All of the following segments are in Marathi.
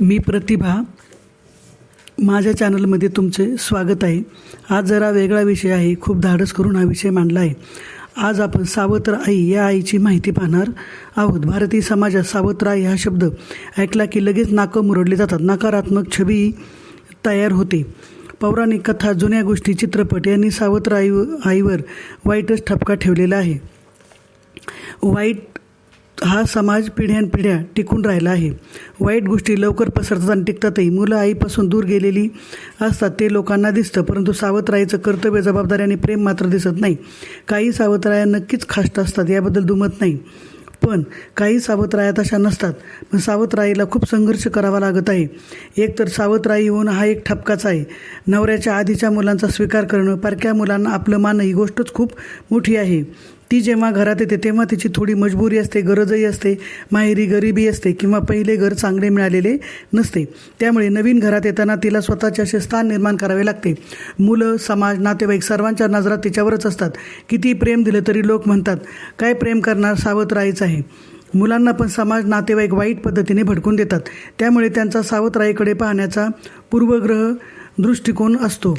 मी प्रतिभा. माझ्या चॅनलमध्ये तुमचे स्वागत आहे. आज जरा वेगळा विषय आहे. खूप धाडस करून हा विषय मांडला आहे. आज आपण सावत्र आई या आईची माहिती पाहणार आहोत. भारतीय समाजात सावत्र आई हा शब्द ऐकला की लगेच नाकं मुरडली जातात. नकारात्मक छबी तयार होते. पौराणिक कथा जुन्या गोष्टी चित्रपट यांनी सावत्र आई आईवर वाईटच ठपका ठेवलेला आहे. वाईट हा समाज पिढ्यानपिढ्या टिकून राहिला आहे. वाईट गोष्टी लवकर पसरतात आणि टिकतातही. मुलं आईपासून दूर गेलेली असतात ते लोकांना दिसतं परंतु सावत्राईचं कर्तव्य जबाबदारी आणि प्रेम मात्र दिसत नाही. काही सावत्राया नक्कीच खाष्ट असतात याबद्दल दुमत नाही. पण काही सावत्राया तशा नसतात. पण सावत्राईला खूप संघर्ष करावा लागत आहे. एक तर सावत्राई हा एक ठपकाच आहे. नवऱ्याच्या आधीच्या मुलांचा स्वीकार करणं परक्या मुलांना आपलं मानणं ही गोष्टच खूप मोठी आहे. ती जेव्हा घरात येते तेव्हा तिची थोडी मजबुरी असते गरजही असते माहेरी गरिबी असते किंवा पहिले घर चांगले मिळालेले नसते. त्यामुळे नवीन घरात येताना तिला स्वतःचे असे स्थान निर्माण करावे लागते. मुलं समाज नातेवाईक सर्वांच्या नजरात तिच्यावरच असतात. किती प्रेम दिलं तरी लोक म्हणतात काय प्रेम करणार सावध राहायचं आहे? मुलांना पण समाज नातेवाईक वाईट पद्धतीने भडकून देतात. त्यामुळे त्यांचा सावत्राईकडे पाहण्याचा पूर्वग्रह दृष्टिकोन असतो.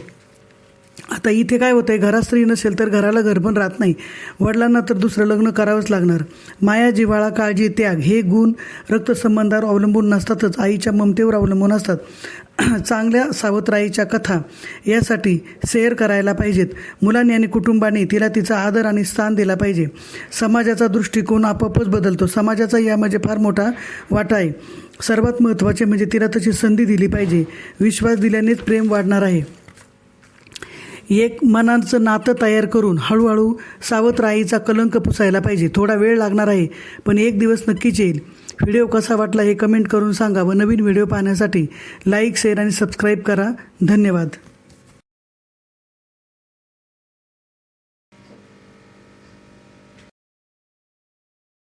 आता इथे काय होतं आहे घरात स्त्री नसेल तर घराला घर पण राहत नाही. वडिलांना तर दुसरं लग्न करावंच लागणार. माया जिव्हाळा काळजी त्याग हे गुण रक्तसंबंधावर अवलंबून नसतातच आईच्या ममतेवर अवलंबून असतात. चांगल्या सावत्राईच्या कथा यासाठी शेअर करायला पाहिजेत. मुलांनी आणि कुटुंबाने तिला तिचा आदर आणि स्थान दिला पाहिजे. समाजाचा दृष्टिकोन आपोआपच बदलतो. समाजाचा यामध्ये फार मोठा वाटा आहे. सर्वात महत्त्वाचे म्हणजे तिला तशी संधी दिली पाहिजे. विश्वास दिल्यानेच प्रेम वाढणार आहे. एक मनाचं नातं तयार करून हळूहळू सावत्र आईचा कलंक पुसायला पाहिजे. थोडा वेळ लागणार आहे पण एक दिवस नक्कीच येईल. व्हिडिओ कसा वाटला हे कमेंट करून सांगा व नवीन व्हिडिओ पाहण्यासाठी लाईक शेअर आणि सबस्क्राईब करा. धन्यवाद.